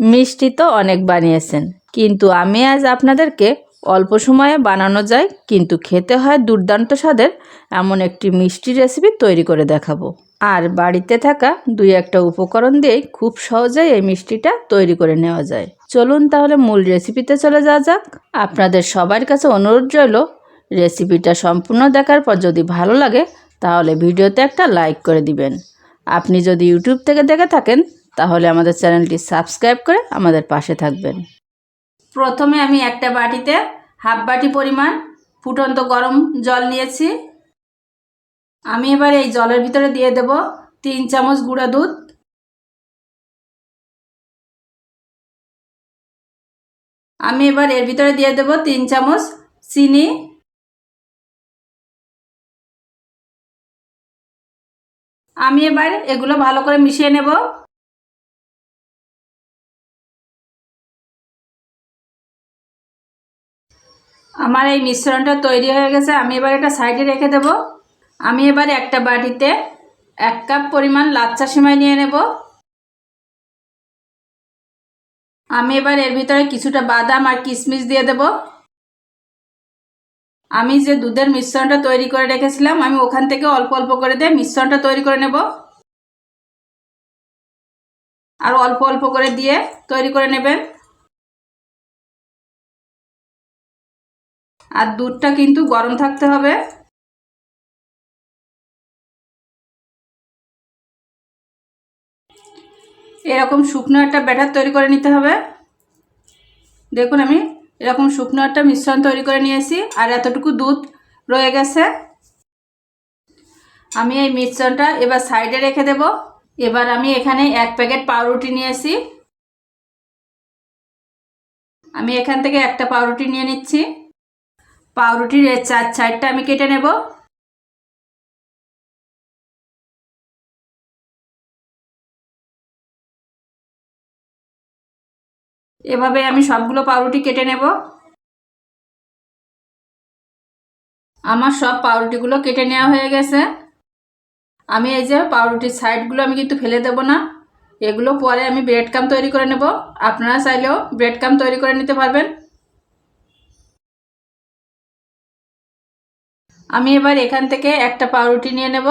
মিষ্টি তো অনেক বানিয়েছেন। কিন্তু আমি আজ আপনাদেরকে অল্প সময়ে বানানো যায়, কিন্তু খেতে হয় দুর্দান্ত স্বাদের এমন একটি মিষ্টি রেসিপি তৈরি করে দেখাবো। আর বাড়িতে থাকা দুই একটা উপকরণ দিয়ে খুব সহজেই এই মিষ্টিটা তৈরি করে নেওয়া যায়। চলুন তাহলে মূল রেসিপিতে চলে যাওয়া যাক। আপনাদের সবার কাছে অনুরোধ রইল রেসিপিটা সম্পূর্ণ দেখার পর যদি ভালো লাগে, তাহলে ভিডিওতে একটা লাইক করে দিবেন। আপনি যদি ইউটিউব থেকে দেখে থাকেন তাহলে আমাদের চ্যানেলটি সাবস্ক্রাইব করে আমাদের পাশে থাকবেন। প্রথমে আমি একটা বাটিতে হাফ বাটি পরিমাণ ফুটন্ত গরম জল নিয়েছি। আমি এবার এই জলের ভিতরে দিয়ে দেব তিন চামচ গুঁড়া দুধ। আমি এবার এর ভিতরে দিয়ে দেব তিন চামচ চিনি। আমি এবার এগুলো ভালো করে মিশিয়ে নেব। আমার এই মিশ্রণটা তৈরি হয়ে গেছে, আমি এবার এটা সাইডে রেখে দেব। আমি এবার একটা বাটিতে এক কাপ পরিমাণ লাচ্চা সিমাই নিয়ে নেব। আমি এবার এর ভিতরে কিছুটা বাদাম আর কিশমিশ দিয়ে দেব। আমি যে দুধের মিশ্রণটা তৈরি করে রেখেছিলাম, আমি ওখান থেকে অল্প অল্প করে দিয়ে মিশ্রণটা তৈরি করে নেব। আর অল্প অল্প করে দিয়ে তৈরি করে নেবেন। আর দুধটা কিন্তু গরম থাকতে হবে। এরকম শুকনো একটা ব্যাটার তৈরি করে নিতে হবে। দেখুন আমি এরকম শুকনো একটা মিশ্রণ তৈরি করে নিয়েছি আর এতটুকু দুধ রয়ে গেছে। আমি এই মিশ্রণটা এবার সাইডে রেখে দেব। এবার আমি এখানে এক প্যাকেট পাউরুটি নিয়েছি। আমি এখান থেকে একটা পাউরুটি নিয়ে নিচ্ছি। পাউরুটির চার সাইডটা আমি কেটে নেব। এভাবে আমি সবগুলো পাউরুটি কেটে নেব। আমার সব পাউরুটিগুলো কেটে নেওয়া হয়ে গেছে। আমি এই যে পাউরুটির সাইডগুলো আমি কিন্তু ফেলে দেব না। এগুলো পরে আমি ব্রেড কাম তৈরি করে নেব। আপনারা চাইলেও ব্রেড কাম তৈরি করে নিতে পারবেন। আমি এবার এখান থেকে একটা পাউরুটি নিয়ে নেব।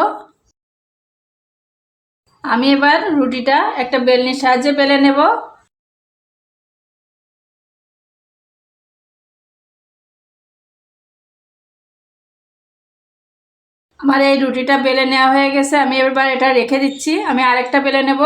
আমি এবার রুটিটা একটা বেলনির সাহায্যে বেলে নেব। আমার এই রুটিটা বেলে নেওয়া হয়ে গেছে। আমি এবার এটা রেখে দিচ্ছি। আমি আরেকটা বেলে নেব।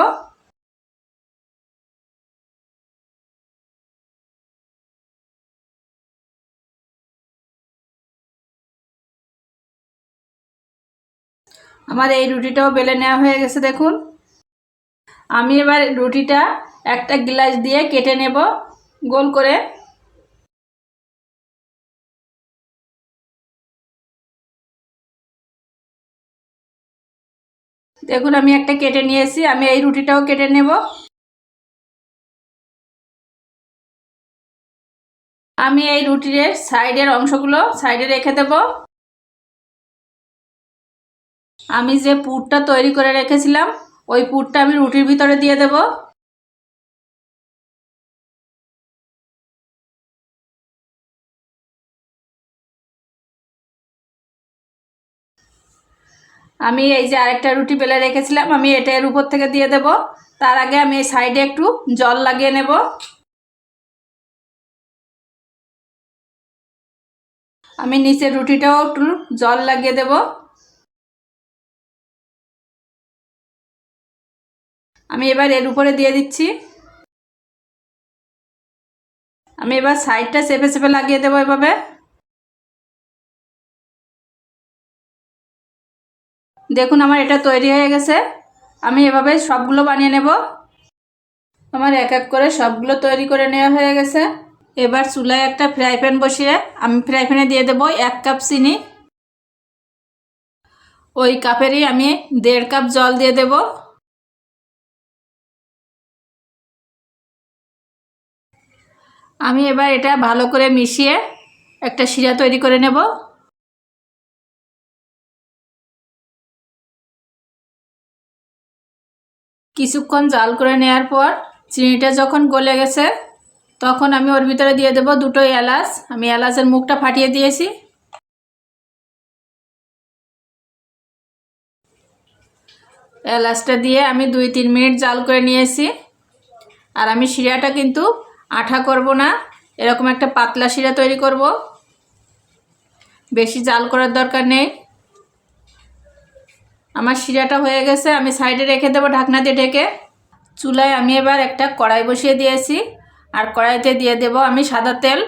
আমার এই রুটিটাও বেলে নেওয়া হয়ে গেছে, দেখুন। আমি এবার রুটিটা একটা গ্লাস দিয়ে কেটে নেব, গোল করে। দেখুন, আমি একটা কেটে নিয়েছি, আমি এই রুটিটাও কেটে নেব। আমি এই রুটির সাইডের অংশগুলো সাইডে রেখে দেব। আমি যে পুরটা তৈরি করে রেখেছিলাম, ওই পুরটা আমি রুটির ভিতরে দিয়ে দেব। আমি এই যে আরেকটা রুটি বেলে রেখেছিলাম, আমি এটা এর উপর থেকে দিয়ে দেব। তার আগে আমি এই সাইডে একটু জল লাগিয়ে নেব। আমি নিচের রুটিটাও একটু জল লাগিয়ে দেব। আমি এবার এর উপরে দিয়ে দিচ্ছি। আমি এবার সাইডটা চেপে চেপে লাগিয়ে দেবো এভাবে। দেখুন আমার এটা তৈরি হয়ে গেছে। আমি এভাবে সবগুলো বানিয়ে নেব। আমার এক এক করে সবগুলো তৈরি করে নেওয়া হয়ে গেছে। এবার চুলায় একটা ফ্রাই প্যান বসিয়ে আমি ফ্রাই প্যানে দিয়ে দেবো এক কাপ চিনি। ওই কাপেরই আমি দেড় কাপ জল দিয়ে দেব। আমি এবার এটা ভালো করে মিশিয়ে একটা শিরা তৈরি করে নেব। কিছুক্ষণ জাল করে নেওয়ার পর চিনিটা যখন গলে গেছে, তখন আমি ওর ভিতরে দিয়ে দেবো দুটো এলাচ। আমি এলাচের মুখটা ফাটিয়ে দিয়েছি। এলাচটা দিয়ে আমি দুই তিন মিনিট জাল করে নিয়েছি। আর আমি শিরাটা কিন্তু আঠা করব না, এরকম একটা পাতলা শিরা তৈরি করব। বেশি জাল করার দরকার নেই। আমার শিরাটা হয়ে গেছে, আমি সাইডে রেখে দেবো ঢাকনা দিয়ে ঢেকে। চুলায় আমি এবার একটা কড়াই বসিয়ে দিয়েছি, আর কড়াইতে দিয়ে দেব আমি সাদা তেল।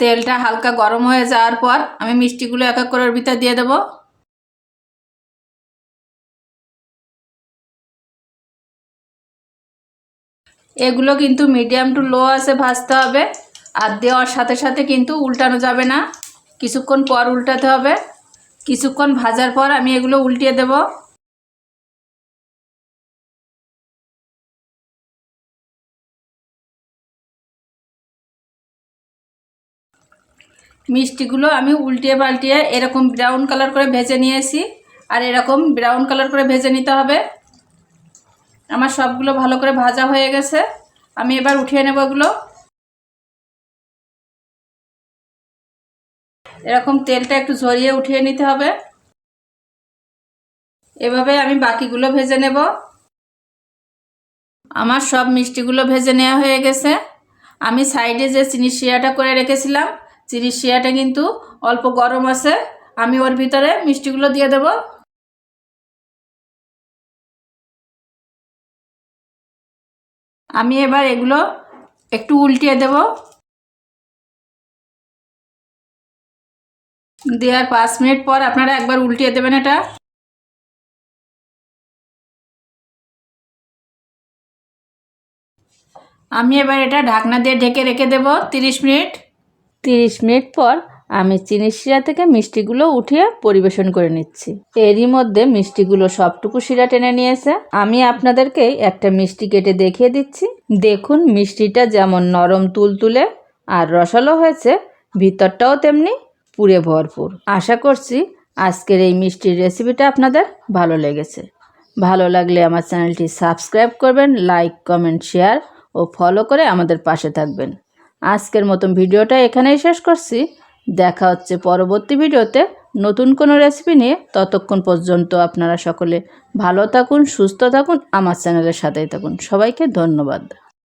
তেলটা হালকা গরম হয়ে যাওয়ার পর আমি মিষ্টিগুলো এক এক করে ওর ভিতর দিয়ে দেবো। এগুলো কিন্তু মিডিয়াম টু লো আছে ভাজতে হবে। আর দেওয়ার সাথে সাথে কিন্তু উল্টানো যাবে না। কিছুক্ষণ পর উল্টাতে হবে। কিছুক্ষণ ভাজার পর আমি এগুলো উল্টিয়ে দেব। মিষ্টিগুলো আমি উল্টিয়ে পাল্টিয়ে এরকম ব্রাউন কালার করে ভেজে নিয়েছি। আর এরকম ব্রাউন কালার করে ভেজে নিতে হবে। আমার সবগুলো ভালো করে ভাজা হয়ে গেছে। আমি এবার উঠিয়ে নেব এগুলো এরকম তেলটা একটু ঝরিয়ে উঠিয়ে নিতে হবে। এভাবে আমি বাকিগুলো ভেজে নেব। আমার সব মিষ্টিগুলো ভেজে নেওয়া হয়ে গেছে। আমি সাইডে যে চিনি শিয়াটা করে রেখেছিলাম, চিনি শিয়াটা কিন্তু অল্প গরম আছে। আমি ওর ভিতরে মিষ্টিগুলো দিয়ে দেব। আমি এবার এগুলো একটু উল্টিয়ে দেব। দেওয়ার পাঁচ মিনিট পর আপনারা একবার উল্টিয়ে দেবেন এটা। আমি এবার এটা ঢাকনা দিয়ে ঢেকে রেখে দেব তিরিশ মিনিট। তিরিশ মিনিট পর আমি চিনি শিরা থেকে মিষ্টিগুলো উঠিয়ে পরিবেশন করে নিচ্ছি। এরই মধ্যে মিষ্টিগুলো সবটুকু শিরা টেনে নিয়েছে। আমি আপনাদেরকে একটা মিষ্টি কেটে দেখিয়ে দিচ্ছি। দেখুন, মিষ্টিটা যেমন নরম তুলতুলে আর রসালো হয়েছে, ভিতরটাও তেমনি পুরে ভরপুর। আশা করছি আজকের এই মিষ্টির রেসিপিটা আপনাদের ভালো লেগেছে। ভালো লাগলে আমার চ্যানেলটি সাবস্ক্রাইব করবেন, লাইক, কমেন্ট, শেয়ার ও ফলো করে আমাদের পাশে থাকবেন। আজকের মতন ভিডিওটা এখানেই শেষ করছি। দেখা হচ্ছে পরবর্তী ভিডিওতে। নতুন কোনো রেসিপি নিয়ে ততক্ষণ পর্যন্ত আপনারা সকলে ভালো থাকুন, সুস্থ থাকুন, আমার চ্যানেলের সাথেই থাকুন। সবাইকে ধন্যবাদ।